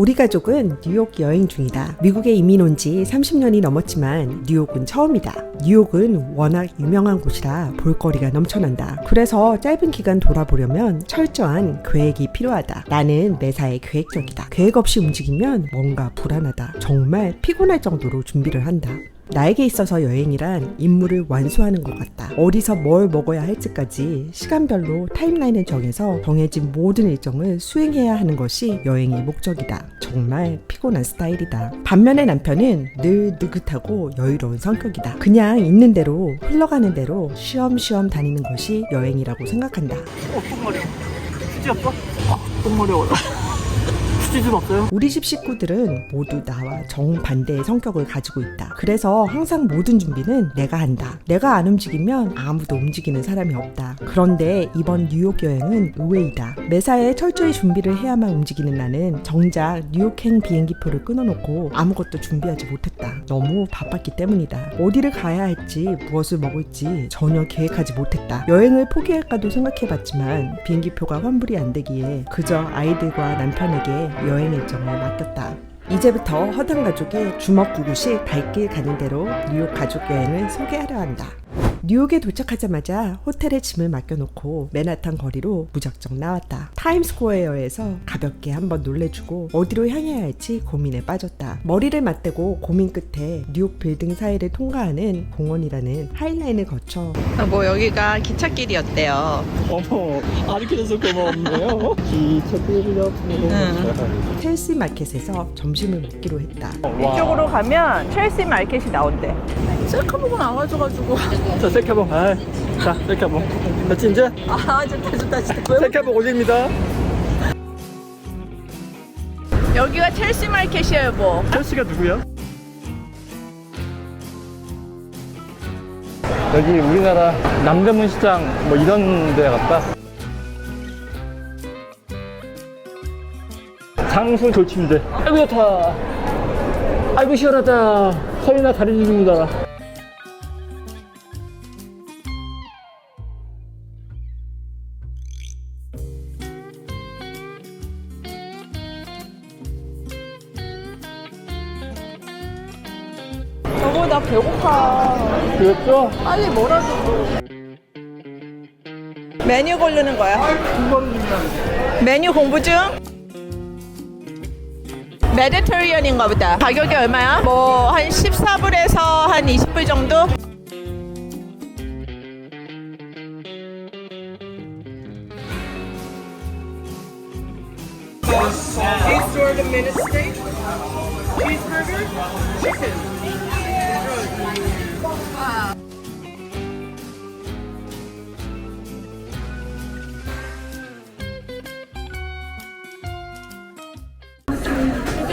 우리 가족은 뉴욕 여행 중이다. 미국에 이민 온 지 30년이 넘었지만 뉴욕은 처음이다. 뉴욕은 워낙 유명한 곳이라 볼거리가 넘쳐난다. 그래서 짧은 기간 돌아보려면 철저한 계획이 필요하다. 나는 매사에 계획적이다. 계획 없이 움직이면 뭔가 불안하다. 정말 피곤할 정도로 준비를 한다. 나에게 있어서 여행이란 임무를 완수하는 것 같다. 어디서 뭘 먹어야 할지까지 시간별로 타임라인을 정해서 정해진 모든 일정을 수행해야 하는 것이 여행의 목적이다. 정말 피곤한 스타일이다. 반면에 남편은 늘 느긋하고 여유로운 성격이다. 그냥 있는 대로 흘러가는 대로 쉬엄쉬엄 다니는 것이 여행이라고 생각한다. 어, 똥머리. 휴지 없어? 아, 똥머리 어 좀 없어요? 우리 집 식구들은 모두 나와 정반대의 성격을 가지고 있다. 그래서 항상 모든 준비는 내가 한다. 내가 안 움직이면 아무도 움직이는 사람이 없다. 그런데 이번 뉴욕 여행은 의외이다. 매사에 철저히 준비를 해야만 움직이는 나는 정작 뉴욕행 비행기표를 끊어놓고 아무것도 준비하지 못했다. 너무 바빴기 때문이다. 어디를 가야 할지 무엇을 먹을지 전혀 계획하지 못했다. 여행을 포기할까도 생각해봤지만 비행기표가 환불이 안 되기에 그저 아이들과 남편에게 여행 일정을 맡겼다. 이제부터 허당 가족의 주먹구구식 발길 가는 대로 뉴욕 가족 여행을 소개하려 한다. 뉴욕에 도착하자마자 호텔에 짐을 맡겨놓고 맨하탄 거리로 무작정 나왔다. 타임스퀘어에서 가볍게 한번 놀래주고 어디로 향해야 할지 고민에 빠졌다. 머리를 맞대고 고민 끝에 뉴욕 빌딩 사이를 통과하는 공원이라는 하이라인을 거쳐 뭐 여기가 기찻길이었대요. 어머, 가르쳐줘서 고마운데요. 옆으로. 첼시 마켓에서 점심을 먹기로 했다. 이쪽으로 가면 첼시 마켓이 나온대. 셀카 보고 나와줘가지고. 자, 셀카봉. 아, 자, 셀카봉. 됐지, 이제? 아 좋다 좋다 좋다. 셀카봉 올립니다. 여기가 첼시 마켓이에요 여보. 첼시가 누구야? 여기 우리나라 남대문 시장 뭐 이런 데 같다. 장수 조침대. 아이고 좋다. 아이고 시원하다. 허리나 다리 주름다. 나 배고파. 그랬죠? 빨리 뭐라도. 메뉴 고르는 거야. 메뉴 공부 중. 메디테리언인가 보다. 가격이 얼마야? 뭐 한 14불에서 한 20불 정도?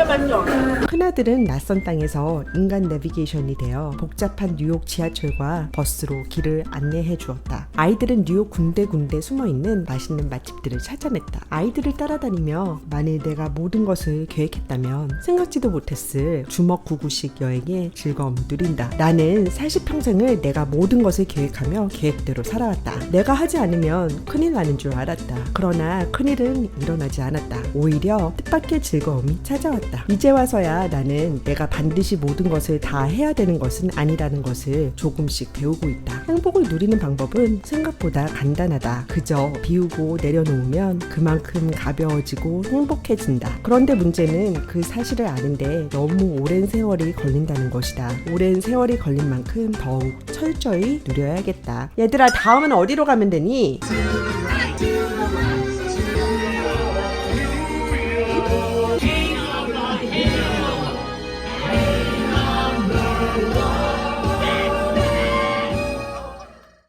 맛있어. 큰아들은 낯선 땅에서 인간 내비게이션이 되어 복잡한 뉴욕 지하철과 버스로 길을 안내해 주었다. 아이들은 뉴욕 군데군데 숨어 있는 맛있는 맛집들을 찾아냈다. 아이들을 따라다니며 만일 내가 모든 것을 계획했다면 생각지도 못했을 주먹구구식 여행의 즐거움을 누린다. 나는 40평생을 내가 모든 것을 계획하며 계획대로 살아왔다. 내가 하지 않으면 큰일 나는 줄 알았다. 그러나 큰일은 일어나지 않았다. 오히려 뜻밖의 즐거움이 찾아왔 다. 이제 와서야 나는 내가 반드시 모든 것을 다 해야 되는 것은 아니라는 것을 조금씩 배우고 있다. 행복을 누리는 방법은 생각보다 간단하다. 그저 비우고 내려놓으면 그만큼 가벼워지고 행복해진다. 그런데 문제는 그 사실을 아는데 너무 오랜 세월이 걸린다는 것이다. 오랜 세월이 걸린 만큼 더욱 철저히 누려야겠다. 얘들아, 다음은 어디로 가면 되니?